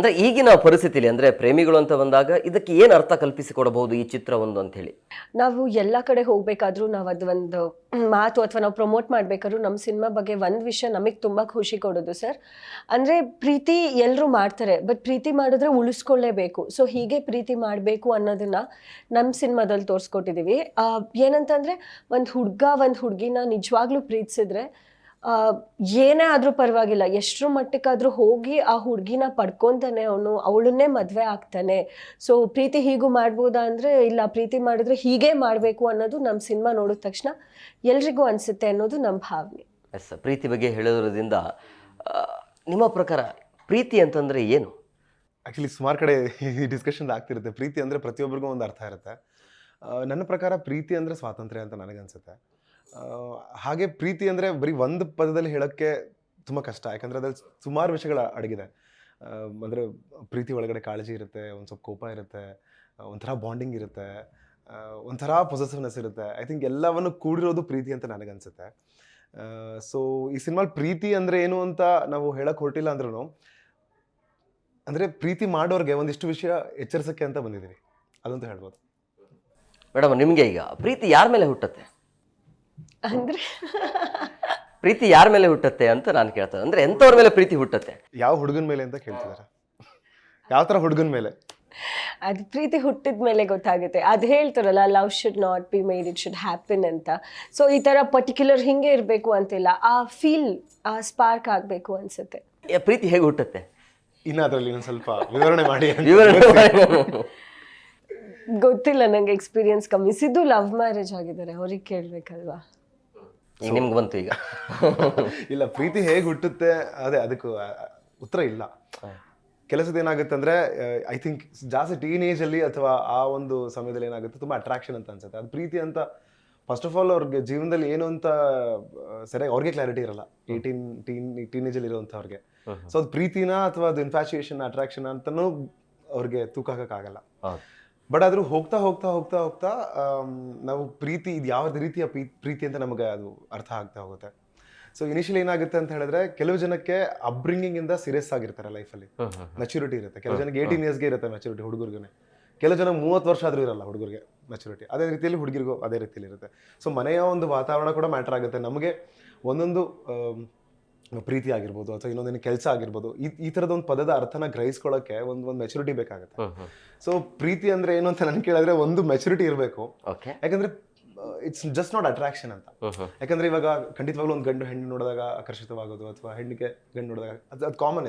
ಅಂದ್ರೆ ಈಗಿನ ಪರಿಸ್ಥಿತಿಲಿ ಅಂದ್ರೆ ಪ್ರೇಮಿಗಳು ಅಂತ ಬಂದಾಗ ಇದಕ್ಕೆ ಏನು ಅರ್ಥ ಕಲ್ಪಿಸಿಕೊಡಬಹುದು ಈ ಚಿತ್ರ ಒಂದು ಅಂತ ಹೇಳಿ? ನಾವು ಎಲ್ಲ ಕಡೆ ಹೋಗಬೇಕಾದ್ರೂ ನಾವು ಅದೊಂದು ಮಾತು ಅಥವಾ ನಾವು ಪ್ರಮೋಟ್ ಮಾಡ್ಬೇಕಾದ್ರು ನಮ್ಮ ಸಿನಿಮಾ ಬಗ್ಗೆ ಒಂದು ವಿಷಯ ನಮಗೆ ತುಂಬ ಖುಷಿ ಕೊಡೋದು ಸರ್. ಅಂದರೆ ಪ್ರೀತಿ ಎಲ್ಲರೂ ಮಾಡ್ತಾರೆ ಬಟ್ ಪ್ರೀತಿ ಮಾಡಿದ್ರೆ ಉಳಿಸ್ಕೊಳ್ಳೇಬೇಕು. ಸೊ ಹೀಗೆ ಪ್ರೀತಿ ಮಾಡಬೇಕು ಅನ್ನೋದನ್ನ ನಮ್ಮ ಸಿನಿಮಾದಲ್ಲಿ ತೋರಿಸ್ಕೊಟ್ಟಿದ್ದೀವಿ ಏನಂತಂದರೆ ಒಂದು ಹುಡುಗ ಒಂದು ಹುಡುಗಿನ ನಿಜವಾಗ್ಲೂ ಪ್ರೀತಿಸಿದ್ರೆ ಏನೇ ಆದರೂ ಪರವಾಗಿಲ್ಲ. ಎಷ್ಟರ ಮಟ್ಟಕ್ಕಾದರೂ ಹೋಗಿ ಆ ಹುಡುಗಿನ ಪಡ್ಕೊತಾನೆ ಅವನು ಅವಳನ್ನೇ ಮದುವೆ ಆಗ್ತಾನೆ. ಸೊ ಪ್ರೀತಿ ಹೀಗೂ ಮಾಡ್ಬೋದಾ ಅಂದರೆ ಇಲ್ಲ ಪ್ರೀತಿ ಮಾಡಿದ್ರೆ ಹೀಗೆ ಮಾಡಬೇಕು ಅನ್ನೋದು ನಮ್ಮ ಸಿನಿಮಾ ನೋಡಿದ ತಕ್ಷಣ ಎಲ್ರಿಗೂ ಅನಿಸುತ್ತೆ ಅನ್ನೋದು ನಮ್ಮ ಭಾವನೆ. ಎಸ್ ಪ್ರೀತಿ ಬಗ್ಗೆ ಹೇಳೋದ್ರಿಂದ ನಿಮ್ಮ ಪ್ರಕಾರ ಪ್ರೀತಿ ಅಂತಂದರೆ ಏನು? ಆ್ಯಕ್ಚುಲಿ ಸುಮಾರು ಕಡೆ ಈ ಡಿಸ್ಕಷನ್ ಆಗ್ತಿರುತ್ತೆ. ಪ್ರೀತಿ ಅಂದರೆ ಪ್ರತಿಯೊಬ್ಬರಿಗೂ ಒಂದು ಅರ್ಥ ಇರುತ್ತೆ. ನನ್ನ ಪ್ರಕಾರ ಪ್ರೀತಿ ಅಂದರೆ ಸ್ವಾತಂತ್ರ್ಯ ಅಂತ ನನಗನ್ಸುತ್ತೆ. ಹಾಗೆ ಪ್ರೀತಿ ಅಂದರೆ ಬರೀ ಒಂದು ಪದದಲ್ಲಿ ಹೇಳೋಕ್ಕೆ ತುಂಬ ಕಷ್ಟ. ಯಾಕಂದರೆ ಅದ್ರಲ್ಲಿ ಸುಮಾರು ವಿಷಯಗಳ ಅಡಗಿದೆ. ಅಂದರೆ ಪ್ರೀತಿ ಒಳಗಡೆ ಕಾಳಜಿ ಇರುತ್ತೆ, ಒಂದು ಸ್ವಲ್ಪ ಕೋಪ ಇರುತ್ತೆ, ಒಂಥರ ಬಾಂಡಿಂಗ್ ಇರುತ್ತೆ ಒಂಥರ ಪೊಸೆಸಿವ್ನೆಸ್ ಇರುತ್ತೆ. ಐ ಥಿಂಕ್ ಎಲ್ಲವನ್ನು ಕೂಡಿರೋದು ಪ್ರೀತಿ ಅಂತ ನನಗನ್ಸುತ್ತೆ. ಸೊ ಈ ಸಿನಿಮಾಲಿ ಪ್ರೀತಿ ಅಂದರೆ ಏನು ಅಂತ ನಾವು ಹೇಳಕ್ಕೆ ಹೊರಟಿಲ್ಲ ಅಂದ್ರೂ ಅಂದರೆ ಪ್ರೀತಿ ಮಾಡೋರಿಗೆ ಒಂದಿಷ್ಟು ವಿಷಯ ಎಚ್ಚರಿಸೋಕ್ಕೆ ಅಂತ ಬಂದಿದ್ದೀವಿ ಅದಂತೂ ಹೇಳ್ಬೋದು. ಮೇಡಮ್, ನಿಮಗೆ ಈಗ ಪ್ರೀತಿ ಯಾರ ಮೇಲೆ ಹುಟ್ಟತ್ತೆ? ಅಂದರೆ ಪ್ರೀತಿ ಯಾರ ಮೇಲೆ ಹುಟ್ಟುತ್ತೆ ಅಂತ ನಾನು ಕೇಳ್ತೇನೆ. ಅಂದ್ರೆ ಎಂಥವ್ರ ಮೇಲೆ ಪ್ರೀತಿ ಹುಟ್ಟುತ್ತೆ? ಯಾವ ಹುಡುಗನ ಮೇಲೆ ಅಂತ ಕೇಳ್ತಿದ್ದಾರೆ ಯಾವ ತರ ಹುಡುಗನ ಮೇಲೆ? ಅದು ಪ್ರೀತಿ ಹುಟ್ಟಿದ ಮೇಲೆ ಗೊತ್ತಾಗುತ್ತೆ. ಅದು ಹೇಳ್ತಾರಲ್ಲ love should not be made it should happen ಅಂತ. ಸೊ ಈ ಥರ ಪರ್ಟಿಕ್ಯುಲರ್ ಹಿಂಗೆ ಇರಬೇಕು ಅಂತಿಲ್ಲ. ಆ ಫೀಲ್ ಆ ಸ್ಪಾರ್ಕ್ ಆಗಬೇಕು ಅನ್ಸುತ್ತೆ. ಪ್ರೀತಿ ಹೇಗೆ ಹುಟ್ಟುತ್ತೆ? ಇನ್ನು ಅದರಲ್ಲಿ ಇನ್ನೊಂದು ಸ್ವಲ್ಪ ವಿವರಣೆ ಮಾಡಿ ವಿವರಣೆ ಮಾಡಿ. ಗೊತ್ತಿಲ್ಲ ನಂಗೆ ಎಕ್ಸ್ಪೀರಿಯನ್ಸ್ ಕಮ್ಮಿ. ಸಿದ್ದು ಲವ್ ಮ್ಯಾರೇಜ್ ಆಗಿದ್ದಾರೆ ಅವ್ರಿಗೆ ಕೇಳಬೇಕಲ್ವಾ? ನಿಮ್ಗೆ ಬಂತು ಈಗ. ಇಲ್ಲ ಪ್ರೀತಿ ಹೇಗೆ ಹುಟ್ಟುತ್ತೆ? ಅದೇ ಅದಕ್ಕೂ ಉತ್ತರ ಇಲ್ಲ. ಕೆಲಸದ ಏನಾಗುತ್ತೆ ಅಂದ್ರೆ ಐ ಥಿಂಕ್ ಜಾಸ್ತಿ ಟೀನೇಜ್ ಅಲ್ಲಿ ಅಥವಾ ಆ ಒಂದು ಸಮಯದಲ್ಲಿ ಏನಾಗುತ್ತೆ ತುಂಬಾ ಅಟ್ರಾಕ್ಷನ್ ಅಂತ ಅನ್ಸುತ್ತೆ. ಅದು ಪ್ರೀತಿ ಅಂತ ಫಸ್ಟ್ ಆಫ್ ಆಲ್ ಅವ್ರಿಗೆ ಜೀವನದಲ್ಲಿ ಏನು ಅಂತ ಸರಿಯಾಗಿ ಅವ್ರಿಗೆ ಕ್ಲಾರಿಟಿ ಇರಲ್ಲ. ಏಯ್ಟೀನ್ ಟೀನ್ ಟೀನೇಜ್ ಅಲ್ಲಿ ಇರುವಂಥವ್ರಿಗೆ. ಸೊ ಅದು ಪ್ರೀತಿನ ಅಥವಾ ಅದು ಇನ್ಫ್ಯಾಚುಯೇಷನ್ ಅಟ್ರಾಕ್ಷನ್ ಅಂತನೂ ಅವ್ರಿಗೆ ತೂಕ ಹಾಕಕ್ಕಾಗಲ್ಲ. ಬಟ್ ಆದರೂ ಹೋಗ್ತಾ ಹೋಗ್ತಾ ಹೋಗ್ತಾ ಹೋಗ್ತಾ ನಾವು ಪ್ರೀತಿ ಇದು ಯಾವ ರೀತಿಯ ಪ್ರೀ- ಪ್ರೀತಿ ಅಂತ ನಮಗೆ ಅದು ಅರ್ಥ ಆಗ್ತಾ ಹೋಗುತ್ತೆ. ಸೊ ಇನಿಷಿಯಲ್ ಏನಾಗುತ್ತೆ ಅಂತ ಹೇಳಿದ್ರೆ ಕೆಲವು ಜನಕ್ಕೆ ಅಪ್ಬ್ರಿಂಗಿಂಗ್ ಇಂದ ಸೀರಿಯಸ್ ಆಗಿರ್ತಾರೆ ಲೈಫಲ್ಲಿ ಮೆಚುರಿಟಿ ಇರುತ್ತೆ. ಕೆಲವು ಜನಕ್ಕೆ ಏಯ್ಟೀನ್ ಇಯರ್ಸ್ಗೆ ಇರುತ್ತೆ ಮೆಚುರಿಟಿ ಹುಡುಗರಿಗೆ ಕೆಲವು ಜನ ಮೂವತ್ತು ವರ್ಷ ಆದರೂ ಇರಲ್ಲ ಹುಡುಗರಿಗೆ ಮೆಚುರಿಟಿ ಅದೇ ರೀತಿಯಲ್ಲಿ ಹುಡುಗಿರಿಗೂ ಅದೇ ರೀತಿಯಲ್ಲಿ ಇರುತ್ತೆ. ಸೊ ಮನೆಯ ಒಂದು ವಾತಾವರಣ ಕೂಡ ಮ್ಯಾಟರ್ ಆಗುತ್ತೆ. ನಮಗೆ ಒಂದೊಂದು ಪ್ರೀತಿ ಆಗಿರ್ಬೋದು ಅಥವಾ ಇನ್ನೊಂದೇನು ಕೆಲಸ ಆಗಿರ್ಬೋದು ಈ ಈ ಥರದ ಒಂದು ಪದದ ಅರ್ಥನ ಗ್ರಹಿಸ್ಕೊಳ್ಳೋಕ್ಕೆ ಒಂದು ಒಂದು ಮೆಚುರಿಟಿ ಬೇಕಾಗುತ್ತೆ. ಸೊ ಪ್ರೀತಿ ಅಂದ್ರೆ ಏನು ಅಂತ ನನ್ ಕೇಳಿದ್ರೆ ಒಂದು ಮೆಚುರಿಟಿ ಇರಬೇಕು. ಯಾಕಂದ್ರೆ ಇಟ್ಸ್ ಜಸ್ಟ್ ನಾಟ್ ಅಟ್ರಾಕ್ಷನ್ ಅಂತ. ಯಾಕಂದ್ರೆ ಇವಾಗ ಖಂಡಿತವಾಗ್ಲೂ ಒಂದು ಗಂಡು ಹೆಣ್ಣು ನೋಡಿದಾಗ ಆಕರ್ಷಿತವಾಗೋದು ಅಥವಾ ಹೆಣ್ಣಿಗೆ ಗಂಡು ನೋಡಿದಾಗ ಅದು ಅದು ಕಾಮನ್ ಇದೆ.